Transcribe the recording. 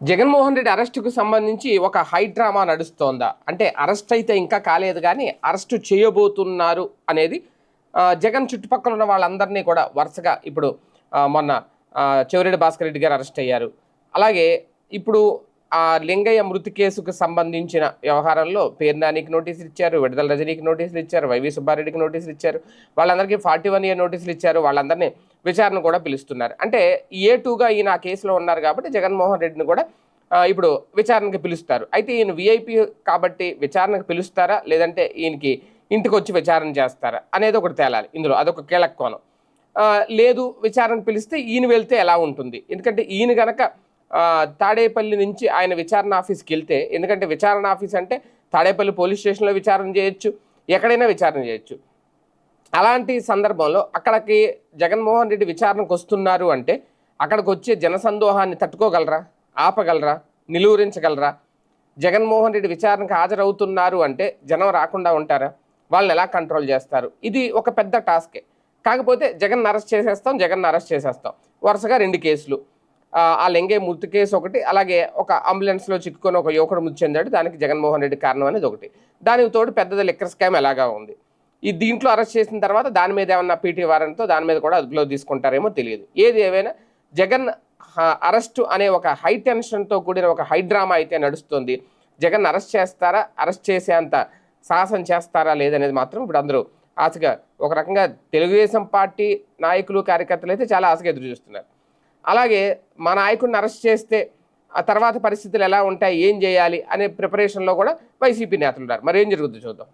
జగన్మోహన్ రెడ్డి అరెస్టుకు సంబంధించి ఒక హై డ్రామా నడుస్తోందా? అంటే అరెస్ట్ అయితే ఇంకా కాలేదు కానీ అరెస్టు చేయబోతున్నారు అనేది జగన్ చుట్టుపక్కల ఉన్న వాళ్ళందరినీ కూడా వరుసగా ఇప్పుడు మొన్న చెవిరెడ్డి భాస్కర్ రెడ్డి గారు అరెస్ట్ అయ్యారు. అలాగే ఇప్పుడు ఆ లింగయ్య మృతి కేసుకు సంబంధించిన వ్యవహారంలో పేర్నానికి నోటీసులు ఇచ్చారు విడుదల రజనీకి నోటీసులు ఇచ్చారు వైవి సుబ్బారెడ్డికి నోటీసులు ఇచ్చారు వాళ్ళందరికీ ఫార్టీ వన్ ఇయర్ నోటీసులు ఇచ్చారు వాళ్ళందరినీ విచారణ కూడా పిలుస్తున్నారు. అంటే ఏ టూగా ఈయన ఆ కేసులో ఉన్నారు కాబట్టి జగన్మోహన్ రెడ్డిని కూడా ఇప్పుడు విచారణకి పిలుస్తారు. అయితే ఈయన విఐపి కాబట్టి విచారణకు పిలుస్తారా? లేదంటే ఈయనకి ఇంటికి వచ్చి విచారణ చేస్తారా? అనేది ఒకటి తేలాలి ఇందులో. అదొక కీలక కోణం. లేదు విచారణ పిలిస్తే ఈయన వెళ్తే ఎలా ఉంటుంది? ఎందుకంటే ఈయన గనక తాడేపల్లి నుంచి ఆయన విచారణ ఆఫీస్కి వెళ్తే ఎందుకంటే విచారణ ఆఫీస్ అంటే తాడేపల్లి పోలీస్ స్టేషన్లో విచారణ చేయొచ్చు ఎక్కడైనా విచారణ చేయొచ్చు. అలాంటి సందర్భంలో అక్కడికి జగన్మోహన్ రెడ్డి విచారణకు వస్తున్నారు అంటే అక్కడికి వచ్చే జనసందోహాన్ని తట్టుకోగలరా? ఆపగలరా? నిలువరించగలరా? జగన్మోహన్ రెడ్డి విచారణకు హాజరవుతున్నారు అంటే జనం రాకుండా ఉంటారా? వాళ్ళని ఎలా కంట్రోల్ చేస్తారు? ఇది ఒక పెద్ద టాస్కే కాకపోతే జగన్ అరెస్ట్ చేసేస్తాం జగన్ అరెస్ట్ చేసేస్తాం. వరుసగా రెండు కేసులు. ఆ, లెంగే మృతి కేసు ఒకటి అలాగే ఒక అంబులెన్స్లో చిక్కుకొని ఒక యువకుడు మృతి చెందాడు. దానికి జగన్మోహన్ రెడ్డి కారణం అనేది ఒకటి. దానికి తోడు పెద్దది లిక్కర్ స్కామ్ ఎలాగా ఉంది? ఈ దీంట్లో అరెస్ట్ చేసిన తర్వాత దాని మీద ఏమన్నా పీటీ వారెంట్తో దాని మీద కూడా అదుపులో తీసుకుంటారేమో తెలియదు. ఏది ఏమైనా జగన్ అరెస్ట్ అనే ఒక హై టెన్షన్తో కూడిన ఒక హై డ్రామా అయితే నడుస్తుంది. జగన్ అరెస్ట్ చేస్తారా? అరెస్ట్ చేసేంత సాహసం చేస్తారా లేదనేది మాత్రం ఇప్పుడు అందరూ ఆశగా ఒక రకంగా తెలుగుదేశం పార్టీ నాయకులు కార్యకర్తలు అయితే చాలా ఆశగా ఎదురు చూస్తున్నారు. అలాగే మా నాయకుడిని అరెస్ట్ చేస్తే ఆ తర్వాత పరిస్థితులు ఎలా ఉంటాయి? ఏం చేయాలి? అనే ప్రిపరేషన్లో కూడా వైసీపీ నేతలు ఉన్నారు. మరి ఏం జరుగుతుందో చూద్దాం.